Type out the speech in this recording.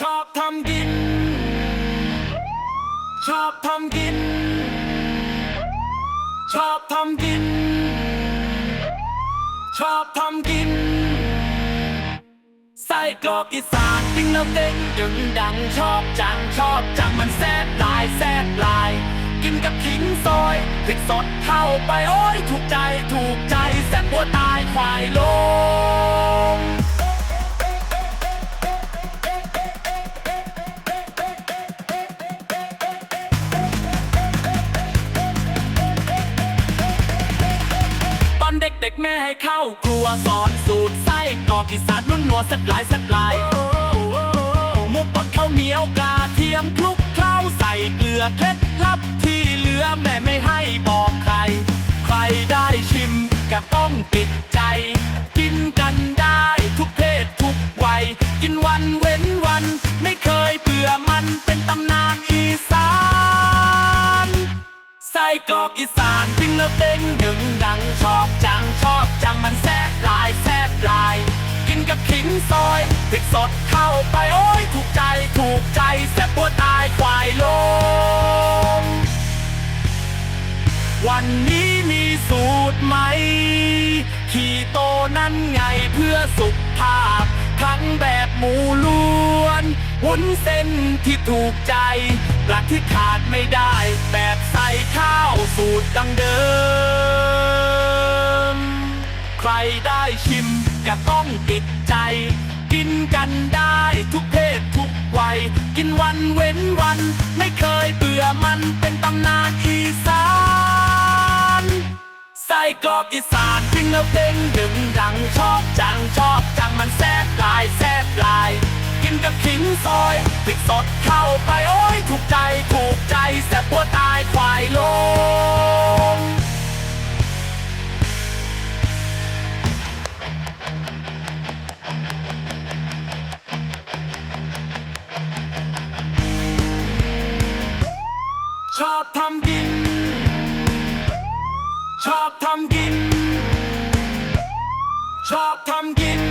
ชอบทำกิน ชอบทำกิน ชอบทำกิน ชอบทำกินไส้กรอกอีสานปิ้งแล้วเด้งดึงดังชอบจังชอบจังมันแซ่บลายแซ่บลาย กินกับขิงซอยพริกสดเข้าไปโอ้ยถูกใจถูกใจแซ่บหัวตายควายโล แม่ให้เข้าครัวสอนสูตรไส้กรอกอีสานนุ่นนัวสัดหลายสัดหลายหมุกปดข้าวเหนียวกาเทียมคลุกเคล้าใส่เกลือเคล็ดลับที่เหลือแม่ไม่ให้บอกใคร ใครได้ชิมก็ต้องติดใจ กินกันได้ทุกเพศทุกวัย กินวันเว้นวัน ไม่เคยเบื่อมันเป็นตำนานอีส ไส้กรอกอีสานปิ้งแล้วเด้งดึงดังชอบจังชอบจังมันแซ่บลายแซ่บลาย กินกับขิงซอยพริกสดเข้าไปโอ้ยถูกใจถูกใจแซ่บปวดตายควายลง วันนี้มีสูตรไหม ขี่โตนั่นไงเพื่อสุขภาพ ทั้งแบบหมูล้วนวุ้นเส้นที่ถูกใจปลาที่ขาดไม่ได้แบบใส่ ดังเดิม ใครได้ชิมก็ต้องติดใจ กินกันได้ทุกเพศทุกวัย กินวันเว้นวัน ไม่เคยเบื่อมันเป็นตำนานอีสานไส้กรอกอีสานปิ้งแล้วเด้งดึงดังชอบจังชอบจังมันแซ่บลายแซ่บลาย กินกับขิงซอยพริกสดเข้าไปโอ้ยถูกใจถูกใจแซ่บปวดตายควายล ชอบทำกิน ชอบทำกิน